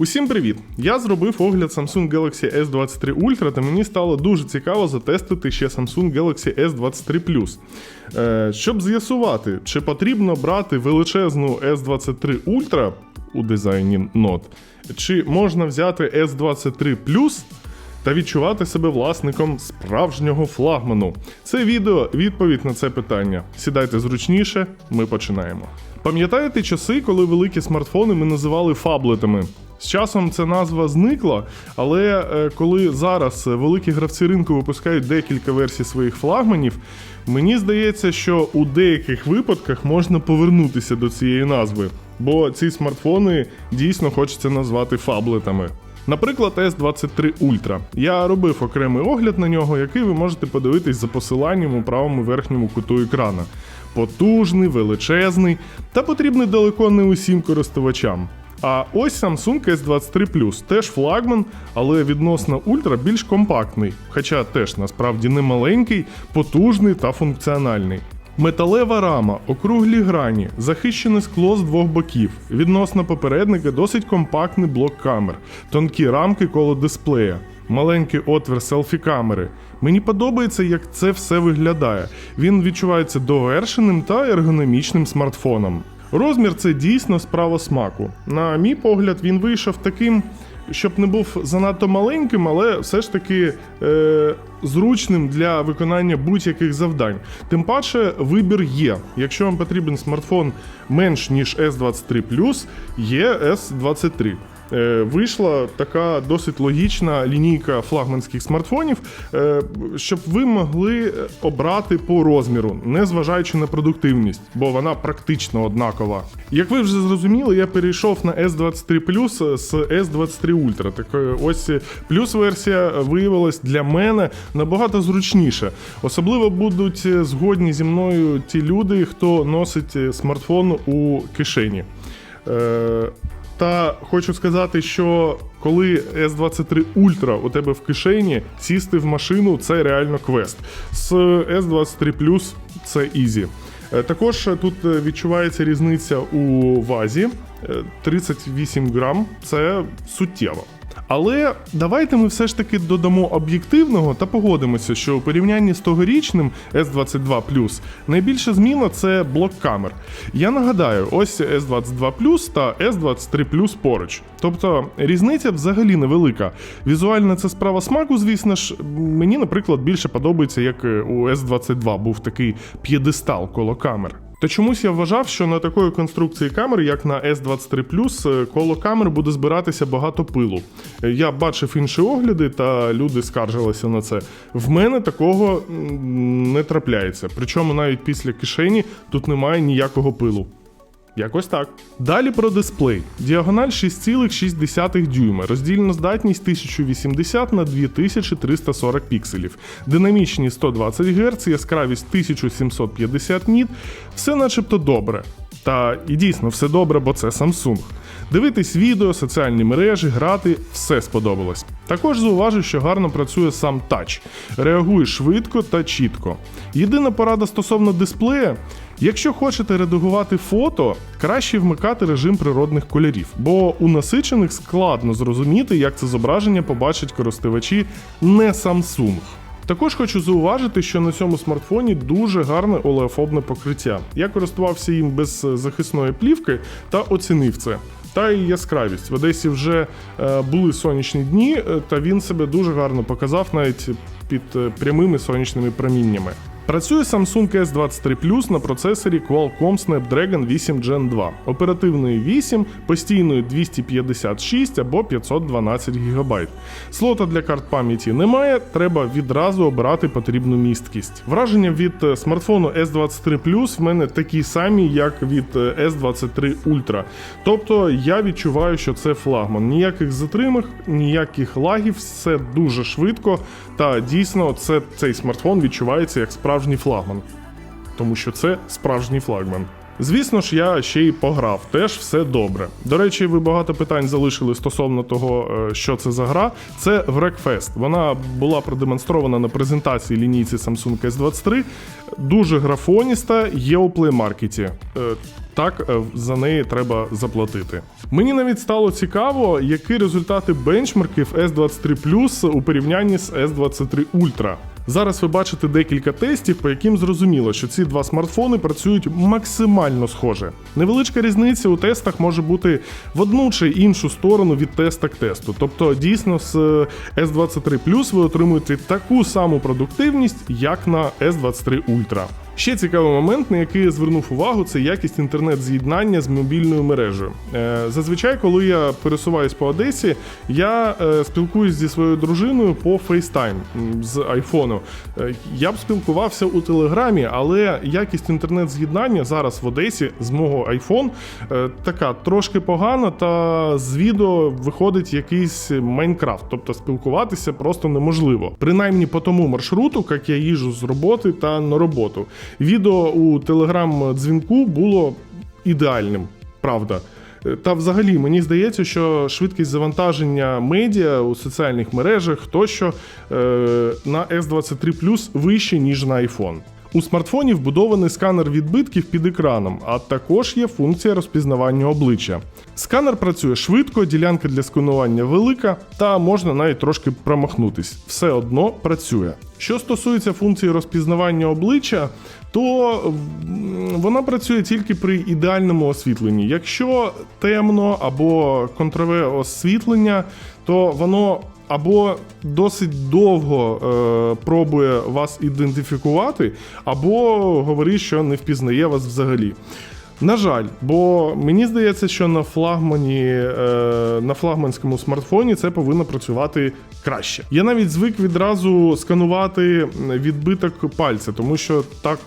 Усім привіт! Я зробив огляд Samsung Galaxy S23 Ultra, та мені стало дуже цікаво затестити ще Samsung Galaxy S23 Plus. Е, щоб з'ясувати, чи потрібно брати величезну S23 Ultra у дизайні Note, чи можна взяти S23 Plus та відчувати себе власником справжнього флагману. Це відео відповідь на це питання. Сідайте зручніше, ми починаємо. Пам'ятаєте часи, коли великі смартфони ми називали фаблетами? З часом ця назва зникла, але е, коли зараз великі гравці ринку випускають декілька версій своїх флагманів, мені здається, що у деяких випадках можна повернутися до цієї назви, бо ці смартфони дійсно хочеться назвати фаблетами. Наприклад, S23 Ultra. Я робив окремий огляд на нього, який ви можете подивитись за посиланням у правому верхньому куту екрана. Потужний, величезний та потрібний далеко не усім користувачам. А ось Samsung S23 Plus, теж флагман, але відносно Ultra більш компактний, хоча теж насправді не маленький, потужний та функціональний. Металева рама, округлі грані, захищене скло з двох боків. Відносно попередника досить компактний блок камер, тонкі рамки коло дисплея, маленький отвір селфі-камери. Мені подобається, як це все виглядає. Він відчувається довершеним та ергономічним смартфоном. Розмір це дійсно справа смаку. На мій погляд, він вийшов таким, щоб не був занадто маленьким, але все ж таки е, зручним для виконання будь-яких завдань. Тим паче, вибір є. Якщо вам потрібен смартфон менш ніж S23, є S23. Е, Вийшла така досить логічна лінійка флагманських смартфонів, е, щоб ви могли обрати по розміру, не зважаючи на продуктивність, бо вона практично однакова. Як ви вже зрозуміли, я перейшов на S23 Plus з S23 Ultra. Так е, ось плюс версія виявилась для мене набагато зручніше. Особливо будуть згодні зі мною ті люди, хто носить смартфон у кишені. Е, та хочу сказати, що коли S23 Ultra у тебе в кишені, сісти в машину це реально квест. З S23 Plus це ізі. Е, Також тут відчувається різниця у вазі Е, 38 грам це суттєво. Але давайте ми все ж таки додамо об'єктивного та погодимося, що у порівнянні з тогорічним S22 найбільша зміна це блок камер. Я нагадаю, ось S22 та S23 поруч. Тобто різниця взагалі невелика. Візуально це справа смаку, звісно ж. Мені, наприклад, більше подобається, як у S22 був такий п'єдестал коло камер. Та чомусь я вважав, що на такої конструкції камер, як на S23 коло камер буде збиратися багато пилу. Я бачив інші огляди, та люди скаржилися на це. В мене такого не трапляється. Причому навіть після кишені тут немає ніякого пилу. Якось так. Далі про дисплей. Діагональ 6,6 дюйма, роздільна здатність 1080 на 2340 пікселів, динамічні 120 Гц, яскравість 1750 ніт. Все начебто добре. Та і дійсно все добре, бо це Samsung. Дивитись відео, соціальні мережі, грати все сподобалось. Також зауважу, що гарно працює сам тач, реагує швидко та чітко. Єдина порада стосовно дисплея. Якщо хочете редагувати фото, краще вмикати режим природних кольорів, бо у насичених складно зрозуміти, як це зображення побачать користувачі не Samsung. Також хочу зауважити, що на цьому смартфоні дуже гарне олеофобне покриття. Я користувався їм без захисної плівки та оцінив це. Та й яскравість. В Одесі вже е, були сонячні дні, е, та він себе дуже гарно показав навіть під е, прямими сонячними проміннями. Працює Samsung S23 Plus на процесорі Qualcomm Snapdragon 8 Gen 2, оперативної 8, постійної 256 або 512 ГБ. Слота для карт пам'яті немає, треба відразу обирати потрібну місткість. Враження від е, смартфону S23 Plus в мене такі самі, як від е, S23 Ultra. Тобто я відчуваю, що це флагман. Ніяких затримок, ніяких лагів, все дуже швидко. Та дійсно це, цей смартфон відчувається як справжній флагман. Тому що це справжній флагман. Звісно ж, я ще й пограв, теж все добре. До речі, ви багато питань залишили стосовно того, е, що це за гра. Це Wreckfest. Вона була продемонстрована на презентації лінійці Samsung S23. Дуже графоніста, є у плеймаркеті. Так е, за неї треба заплатити. Мені навіть стало цікаво, які результати бенчмарків S23 Plus у порівнянні з S23 Ultra. Зараз ви бачите декілька тестів, по яким зрозуміло, що ці два смартфони працюють максимально схоже. Невеличка різниця у тестах може бути в одну чи іншу сторону від теста к тесту. Тобто, дійсно, з е, S23 Plus ви отримуєте таку саму продуктивність, як на S23 Ultra. Ще цікавий момент, на який я звернув увагу, це якість інтернет-з'єднання з мобільною мережею. Е, Зазвичай, коли я пересуваюсь по Одесі, я е, спілкуюсь зі своєю дружиною по FaceTime з айфону. Е, Я б спілкувався у Телеграмі, але якість інтернет-з'єднання зараз в Одесі з мого iPhone така трошки погана, та з відео виходить якийсь Майнкрафт, тобто спілкуватися просто неможливо. Принаймні по тому маршруту, як я їжу з роботи та на роботу. Відео у телеграм-дзвінку було ідеальним, правда. Та взагалі мені здається, що швидкість завантаження медіа у соціальних мережах тощо е, на S23 Plus вище, ніж на iPhone. У смартфоні вбудований сканер відбитків під екраном, а також є функція розпізнавання обличчя. Сканер працює швидко, ділянка для сканування велика, та можна навіть трошки промахнутись. Все одно працює. Що стосується функції розпізнавання обличчя, то вона працює тільки при ідеальному освітленні. Якщо темно або контрове освітлення, то воно або досить довго е, пробує вас ідентифікувати, або говорить, що не впізнає вас взагалі. На жаль, бо мені здається, що на флагмані, е, на флагманському смартфоні це повинно працювати краще. Я навіть звик відразу сканувати відбиток пальця, тому що так.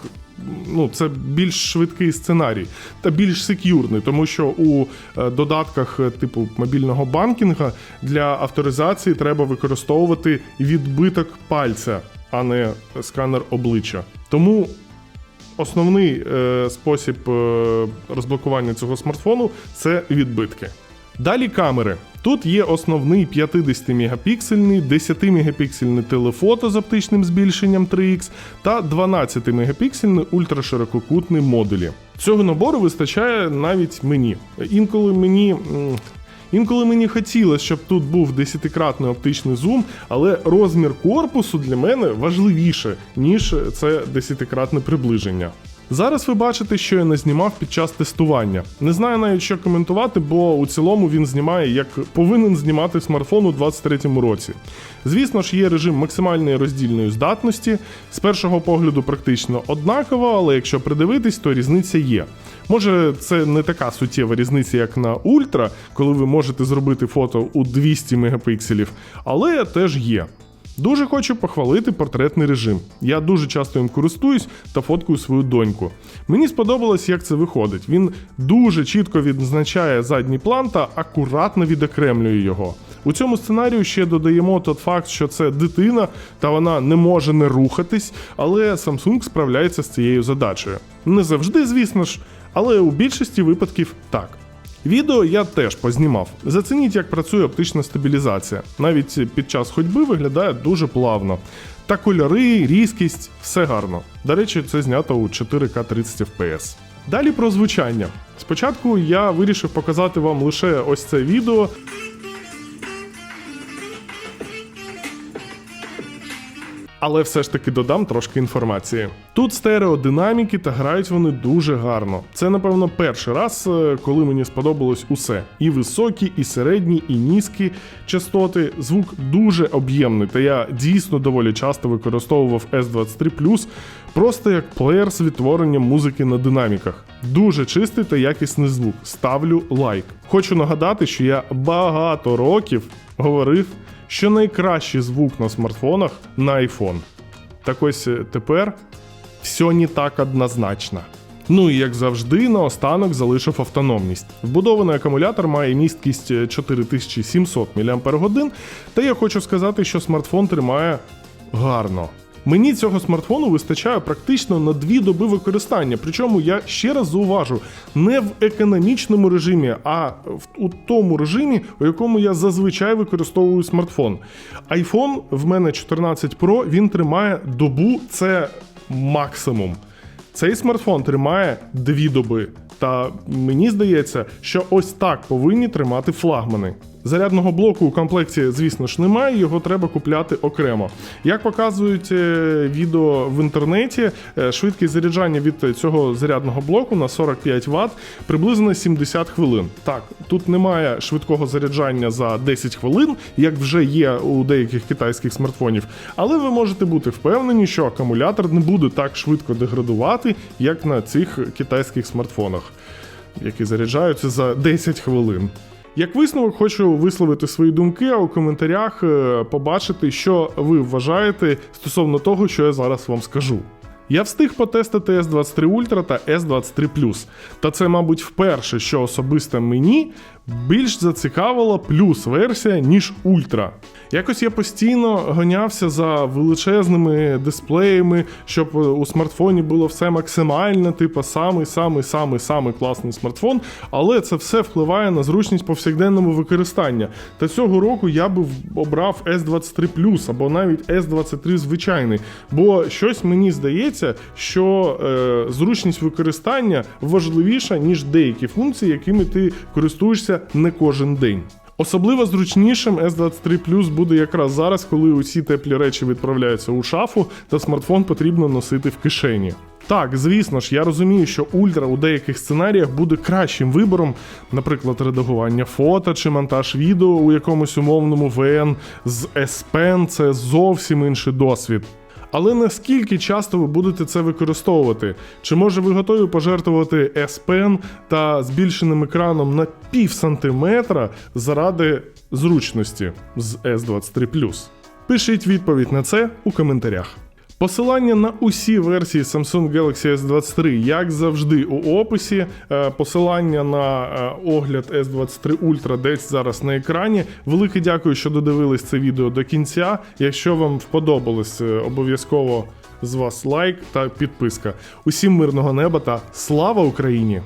Ну, це більш швидкий сценарій та більш сек'юрний, тому що у е, додатках е, типу мобільного банкінга для авторизації треба використовувати відбиток пальця, а не сканер обличчя. Тому Основний е, спосіб е, розблокування цього смартфону це відбитки. Далі камери. Тут є основний 50-мегапіксельний, 10-мегапіксельний телефото з оптичним збільшенням 3х та 12-мегапіксельний ультраширококутний модулі. Цього набору вистачає навіть мені. Інколи мені. Інколи мені хотілося, щоб тут був 10-кратний оптичний зум, але розмір корпусу для мене важливіше, ніж це 10-кратне приближення. Зараз ви бачите, що я не знімав під час тестування. Не знаю навіть що коментувати, бо у цілому він знімає як повинен знімати смартфон у 23-му році. Звісно ж, є режим максимальної роздільної здатності. З першого погляду практично однаково, але якщо придивитись, то різниця є. Може, це не така суттєва різниця, як на Ультра, коли ви можете зробити фото у 200 мегапікселів, але теж є. Дуже хочу похвалити портретний режим. Я дуже часто їм користуюсь та фоткаю свою доньку. Мені сподобалось, як це виходить. Він дуже чітко відзначає задній план та акуратно відокремлює його. У цьому сценарію ще додаємо тот факт, що це дитина та вона не може не рухатись, але Samsung справляється з цією задачею. Не завжди, звісно ж, але у більшості випадків так. Відео я теж познімав. Зацініть, як працює оптична стабілізація. Навіть під час ходьби виглядає дуже плавно. Та кольори, різкість, все гарно. До речі, це знято у 4К 30 FPS. Далі про звучання. Спочатку я вирішив показати вам лише ось це відео. Але все ж таки додам трошки інформації. Тут стереодинаміки та грають вони дуже гарно. Це, напевно, перший раз, е, коли мені сподобалось усе. І високі, і середні, і низькі частоти. Звук дуже об'ємний, та я дійсно доволі часто використовував S23 просто як плеєр з відтворенням музики на динаміках. Дуже чистий та якісний звук. Ставлю лайк. Хочу нагадати, що я багато років говорив що найкращий звук на смартфонах на iPhone. Так ось е, тепер все не так однозначно. Ну і як завжди, наостанок залишив автономність. Вбудований акумулятор має місткість е, 4700 мАч, та я хочу сказати, що смартфон тримає гарно. Мені цього смартфону вистачає практично на дві доби використання. Причому я ще раз зауважу, не в економічному режимі, а в у тому режимі, у якому я зазвичай використовую смартфон. iPhone в мене 14 Pro, він тримає добу, це максимум. Цей смартфон тримає дві доби. Та мені здається, що ось так повинні тримати флагмани. Зарядного блоку у комплекті, звісно ж, немає, його треба купляти окремо. Як показують е, відео в інтернеті, е, швидкість заряджання від цього зарядного блоку на 45 Вт приблизно 70 хвилин. Так, тут немає швидкого заряджання за 10 хвилин, як вже є у деяких китайських смартфонів, але ви можете бути впевнені, що акумулятор не буде так швидко деградувати, як на цих китайських смартфонах, які заряджаються за 10 хвилин. Як висновок, хочу висловити свої думки, а у коментарях е, побачити, що ви вважаєте стосовно того, що я зараз вам скажу. Я встиг потестити S23 Ultra та S23 Plus. Та це, мабуть, вперше, що особисто мені більш зацікавила плюс версія, ніж Ultra. Якось я постійно гонявся за величезними дисплеями, щоб е, у смартфоні було все максимально, типу самий самий самий самий класний смартфон, але це все впливає на зручність повсякденному використання. Та цього року я би обрав S23 Plus або навіть S23 звичайний, бо щось мені здається, що е, зручність використання важливіша, ніж деякі функції, якими ти користуєшся не кожен день. Особливо зручнішим S23 Plus буде якраз зараз, коли усі теплі речі відправляються у шафу, та смартфон потрібно носити в кишені. Так, звісно ж, я розумію, що ультра у деяких сценаріях буде кращим вибором, наприклад, редагування фото чи монтаж відео у якомусь умовному VN з S Pen – це зовсім інший досвід. Але наскільки часто ви будете це використовувати? Чи може ви готові пожертвувати S Pen та збільшеним екраном на пів сантиметра заради зручності з S23 Пишіть відповідь на це у коментарях. Посилання на усі версії Samsung Galaxy S23, як завжди, у описі. Е, Посилання на е, огляд S23 Ultra десь зараз на екрані. Велике дякую, що додивились це відео до кінця. Якщо вам вподобалось, е, обов'язково з вас лайк та підписка. Усім мирного неба та слава Україні!